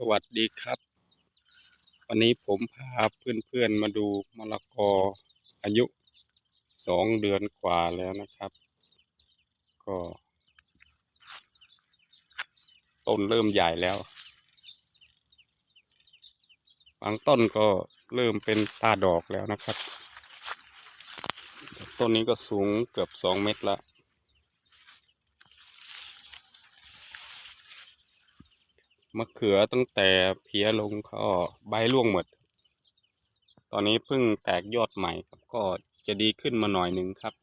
สวัสดีครับ วันนี้ผมพาเพื่อนๆมาดูมะละกออายุสองเดือนกว่าแล้วนะครับ ก็ต้นเริ่มใหญ่แล้ว บางต้นก็เริ่มเป็นตาดอกแล้วนะครับ ต้นนี้ก็สูงเกือบสองเมตรละ มะเขือตั้งแต่เพียลงก็ใบร่วงหมด ตอนนี้เพิ่งแตกยอดใหม่ครับก็จะดีขึ้นมาหน่อยหนึ่งครับ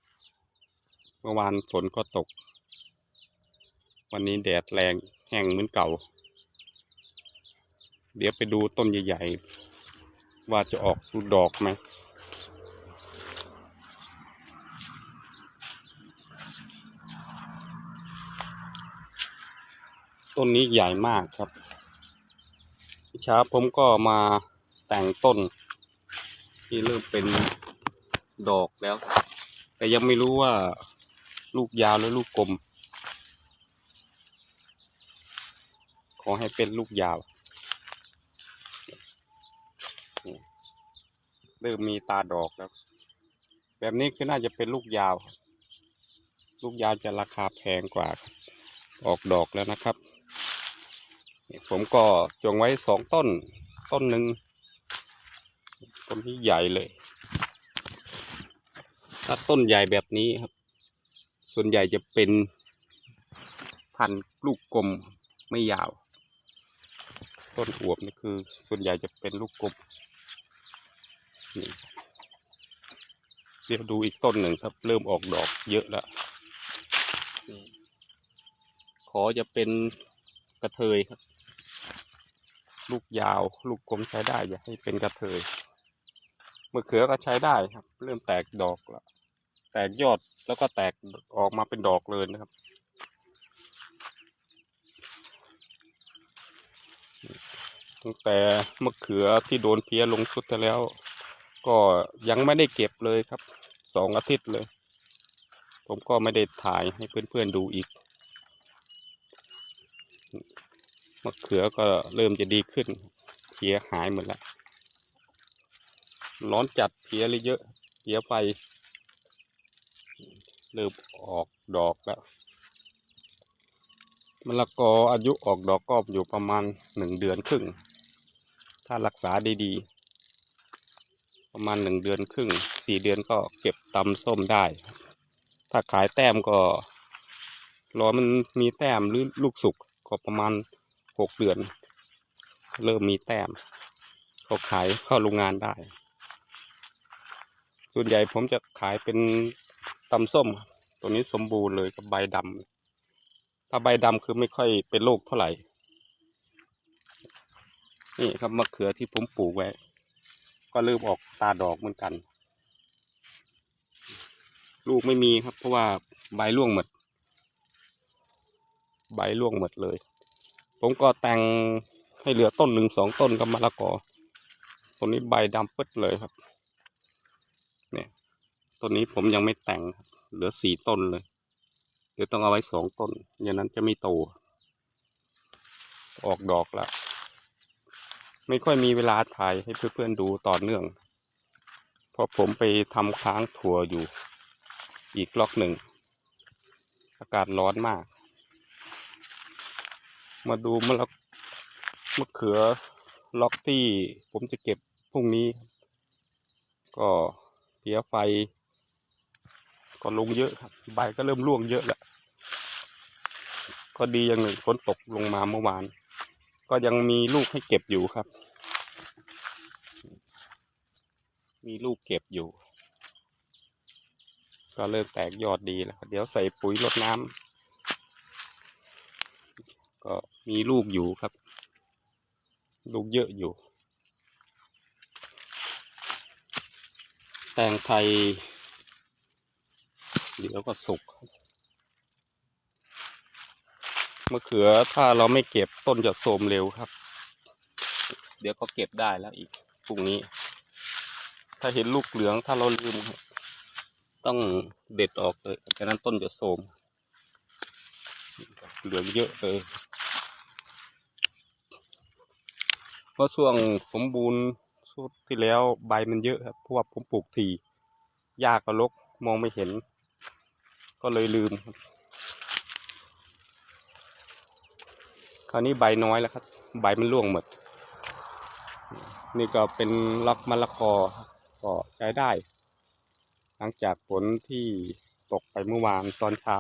เมื่อวานฝนก็ตก วันนี้แดดแรงแห้งเหมือนเก่า เดี๋ยวไปดูต้นใหญ่ ๆ ว่าจะออกดอกไหมต้นนี้ใหญ่มากครับ เช้าผมก็มาแต่งต้น ที่เริ่มเป็นดอกแล้ว แต่ยังไม่รู้ว่าลูกยาวหรือลูกกลม ขอให้เป็นลูกยาว เริ่มมีตาดอกแล้ว แบบนี้ก็น่าจะเป็นลูกยาว ลูกยาวจะราคาแพงกว่าออกดอกแล้วนะครับ ผมก็จงไว้สองต้น ต้นหนึ่งต้นที่ใหญ่เลยถ้าต้นใหญ่แบบนี้ครับ ส่วนใหญ่จะเป็นพันธุ์ลูกกลมไม่ยาว ต้นอวบนี่คือ ส่วนใหญ่จะเป็นลูกกลมนี่เดี๋ยวดูอีกต้นหนึ่งครับ เริ่มออกดอกเยอะแล้วขอจะเป็นกระเทยครับ ลูกยาว ลูกกลมใช้ได้ อย่าให้เป็นกระเทยมะเขือก็ใช้ได้ครับ เริ่มแตกดอกแล้วแตกยอดแล้วก็แตกออกมาเป็นดอกเลยนะครับ ตั้งแต่มะเขือที่โดนเพี้ยลงสุดไปแล้ว ก็ยังไม่ได้เก็บเลยครับสองอาทิตย์เลย ผมก็ไม่ได้ถ่ายให้เพื่อนๆดูอีก มะเขือก็เริ่มจะดีขึ้นเพี้ยหายหมดแล้ว ร้อนจัดเพี้ยเลยเยอะเพี้ยไฟเริ่มออกดอกแล้วมะละกออายุออกดอกก็อยู่ประมาณหนึ่งเดือนครึ่ง ถ้ารักษาดีๆ ประมาณหนึ่งเดือนครึ่งสี่เดือนก็เก็บตำส้มได้ ถ้าขายแต้มก็รอมันมีแต้มหรือลูกสุกก็ประมาณ หกเดือน เริ่มมีแต้มก็ขายเข้าโรงงานได้ ส่วนใหญ่ผมจะขายเป็นตำส้ม ตัวนี้สมบูรณ์เลยกับใบดำถ้าใบดำคือไม่ค่อยเป็นโรคเท่าไหร่ นี่ครับมะเขือที่ผมปลูกไว้ ก็เริ่มออกตาดอกเหมือนกัน ลูกไม่มีครับ เพราะว่าใบร่วงหมด ใบร่วงหมดเลย ผมก็แต่งให้เหลือต้นหนึ่งสองต้นกับมะละกอต้นนี้ใบดำปึ๊ดเลยครับ เนี่ยต้นนี้ผมยังไม่แต่งครับเหลือสี่ต้นเลยเดี๋ยวต้องเอาไว้สองต้นอย่างนั้นจะไม่โต ออกดอกแล้วไม่ค่อยมีเวลาถ่ายให้เพื่อนๆดูต่อเนื่อง เพราะผมไปทำค้างถั่วอยู่ อีกล็อกหนึ่ง อากาศร้อนมาก มาดูมะละมะเขือล็อกที่ผมจะเก็บพรุ่งนี้ ก็เพียไฟ ก็ลงเยอะครับ ใบก็เริ่มร่วงเยอะแล้ว ก็ดีอย่างหนึ่งฝนตกลงมาเมื่อวาน ก็ยังมีลูกให้เก็บอยู่ครับ มีลูกเก็บอยู่ ก็เริ่มแตกยอดดีแล้ว เดี๋ยวใส่ปุ๋ยรดน้ำก็ มีลูกอยู่ครับ ลูกเยอะอยู่ แตงไทย เดี๋ยวก็สุกมะเขือถ้าเราไม่เก็บต้นจะโทรมเร็วครับ เดี๋ยวก็เก็บได้แล้วอีกพรุ่งนี้ ถ้าเห็นลูกเหลืองถ้าเราลืม ต้องเด็ดออกเลยฉะนั้นต้นจะโทรมเหลืองเยอะเลย เพราะช่วงสมบูรณ์ช่วงที่แล้วใบมันเยอะครับเพราะว่าผมปลูกทีหญ้าก็รกมองไม่เห็น ก็เลยลืมครับคราวนี้ใบน้อยแล้วครับ ใบมันร่วงหมด นี่ก็เป็นล็อกมะละกอก็ใช้ได้ หลังจากฝนที่ตกไปเมื่อวานตอนเช้า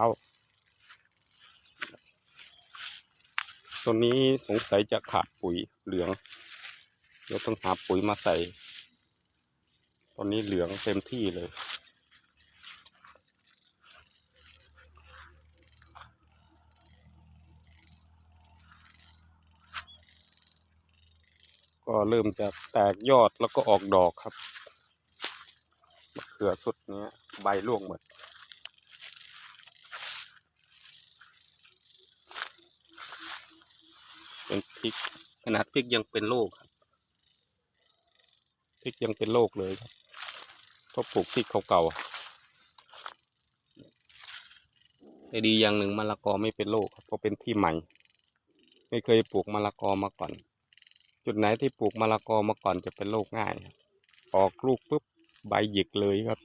ต้นนี้สงสัยจะขาดปุ๋ยเหลือง เดี๋ยวต้องหาปุ๋ยมาใส่ ตอนนี้เหลืองเต็มที่เลย ก็เริ่มจะแตกยอดแล้วก็ออกดอกครับมะเขือสุดนี้ใบร่วงหมดเป็นพริกขนาดพริกยังเป็นโรคครับ ริกยังเป็นโรคเลยครับเพราะปลูกพริกเก่าๆแต่ดีอย่างหนึ่งมะละกอไม่เป็นโรคครับเพราะเป็นที่ใหม่ ไม่เคยปลูกมะละกอมาก่อน จุดไหนที่ปลูกมะละกอมาก่อนจะเป็นโรคง่าย ออกลูกปุ๊บใบหยิกเลยครับ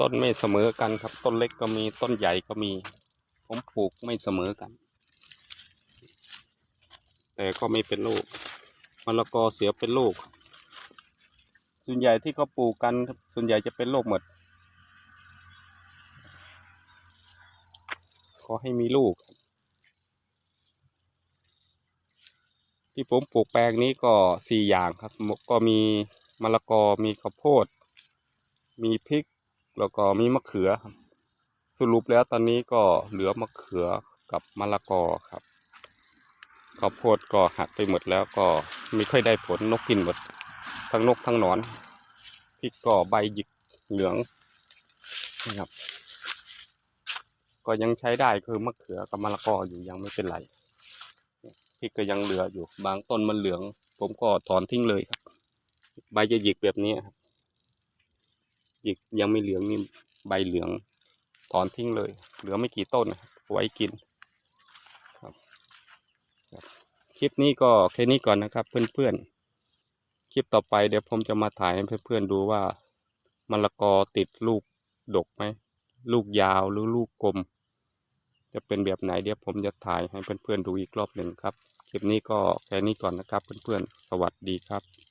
ต้นไม่เสมอกันครับ ต้นเล็กก็มีต้นใหญ่ก็มี ผมปลูกไม่เสมอกัน แต่ก็ไม่เป็นโรคมะละกอเสียเป็นโรคส่วนใหญ่ที่เขาปลูกกัน ส่วนใหญ่จะเป็นโรคหมด ขอให้มีลูก ที่ผมปลูกแปลงนี้ก็สี่อย่างครับ ก็มีมะละกอมีข้าวโพด มีพริก แล้วก็มีมะเขือครับ สรุปแล้วตอนนี้ก็เหลือมะเขือกับมะละกอครับข้าวโพดก็หักไปหมดแล้วก็ไม่ค่อยได้ผลนกกินหมด ทั้งนกทั้งหนอนพริกก็ใบหยิกเหลืองนะครับ ก็ยังใช้ได้คือมะเขือกับมะละกออยู่ยังไม่เป็นไรพริกก็ยังเหลืออยู่บางต้นมันเหลือง ผมก็ถอนทิ้งเลยครับ ใบจะหยิกแบบนี้ครับ หยิกยังไม่เหลืองนี่ใบเหลืองถอนทิ้งเลย เหลือไม่กี่ต้นไว้กินครับครับคลิปนี้ก็แค่นี้ก่อนนะครับ เพื่อนๆ คลิปต่อไปเดี๋ยวผมจะมาถ่ายให้เพื่อนๆดูว่ามะละกอติดลูกดกไหมลูกยาวหรือลูกกลม จะเป็นแบบไหนเดี๋ยวผมจะถ่ายให้เพื่อนๆดูอีกรอบหนึ่งครับ คลิปนี้ก็แค่นี้ก่อนนะครับเพื่อนๆ สวัสดีครับ